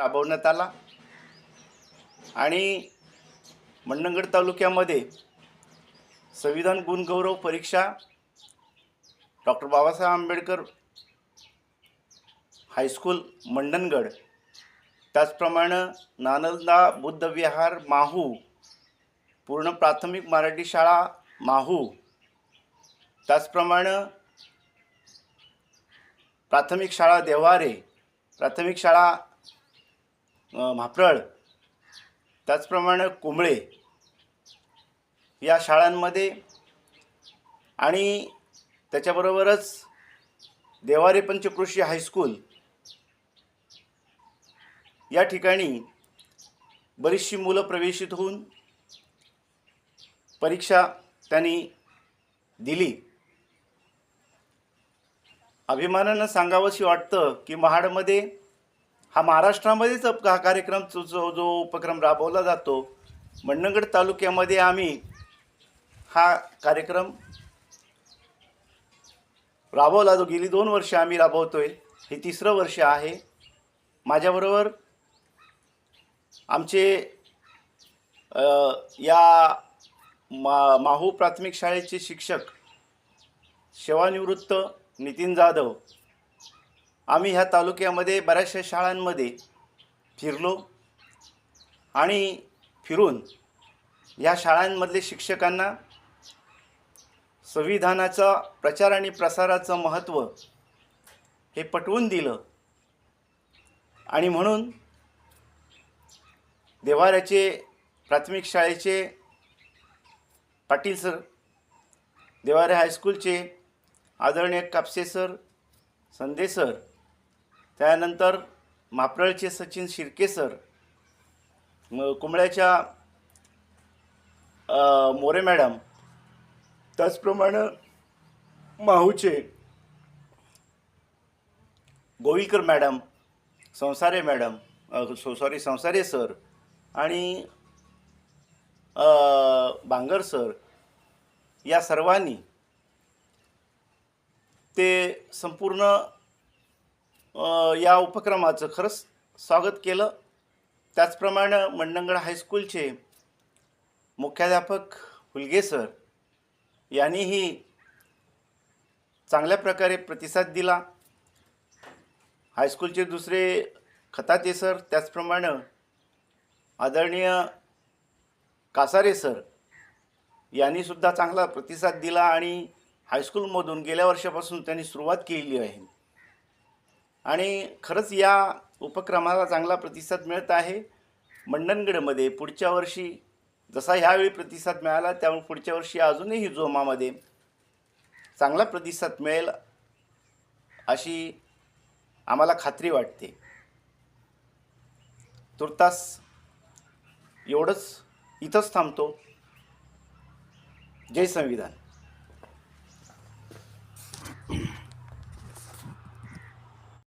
राबवण्यात आला. आणि मंडणगड तालुक्यामध्ये संविधान गुणगौरव परीक्षा doctor Babasaheb Ambedkar high school Mandangad त्याचप्रमाणे नानंदा बुद्धविहार माहू पूर्ण प्राथमिक मराठी शाळा माहू. त्याचप्रमाणे प्राथमिक शाळा देवारे प्राथमिक शाळा म्हाप्रळ त्याचप्रमाणे कुंबळे या शाळांमध्ये आणि त्याच्याबरोबरच देवारे पंचकृषी हायस्कूल या ठिकाणी बरीचशी मुलं प्रवेशित होऊन परीक्षा त्यांनी दिली. अभिमानानं सांगावंशी वाटतं की महाडमध्ये हा महाराष्ट्रामध्येच हा कार्यक्रम जो जो जो उपक्रम राबवला जातो मंडणगड तालुक्यामध्ये आम्ही हा कार्यक्रम राबवला जो गेली दोन वर्ष आम्ही राबवतोय. हे तिसरं वर्ष आहे. माझ्याबरोबर आमचे या मा माहू प्राथमिक शाळेचे शिक्षक सेवानिवृत्त नितीन जाधव आम्ही ह्या तालुक्यामध्ये बऱ्याचशा शाळांमध्ये फिरलो आणि फिरून या शाळांमधले शिक्षकांना संविधानाचा प्रचार आणि प्रसाराचं महत्त्व हे पटवून दिलं. आणि म्हणून देवाऱ्याचे प्राथमिक शाळेचे पाटील सर देवारे हायस्कूलचे आदरणीय कापसे सर संदेश सर त्यानंतर माप्रळचे सचिन शिर्के सर कुंबळ्याच्या मोरे मॅडम त्याचप्रमाणे माहूचे Govilkar madam Sansare madam so sorry Sansare sir आणि बांगर सर या सर्वांनी ते संपूर्ण या उपक्रमाचं खरंच स्वागत केलं. त्याचप्रमाणे मंडणगड हायस्कूलचे मुख्याध्यापक हुलगे सर यांनीही चांगल्या प्रकारे प्रतिसाद दिला. हायस्कूलचे दुसरे खताते सर त्याचप्रमाणे आदरणीय कासारे सर यांनीसुद्धा चांगला प्रतिसाद दिला आणि हायस्कूलमधून गेल्या वर्षापासून त्यांनी सुरुवात केलेली आहे. आणि खरंच या उपक्रमाला चांगला प्रतिसाद मिळत आहे. मंडणगडमध्ये पुढच्या वर्षी जसा ह्यावेळी प्रतिसाद मिळाला त्यामुळे पुढच्या वर्षी अजूनही जोमामध्ये चांगला प्रतिसाद मिळेल अशी आम्हाला खात्री वाटते. तुर्तास एवढंच. इथंच थांबतो. जय संविधान.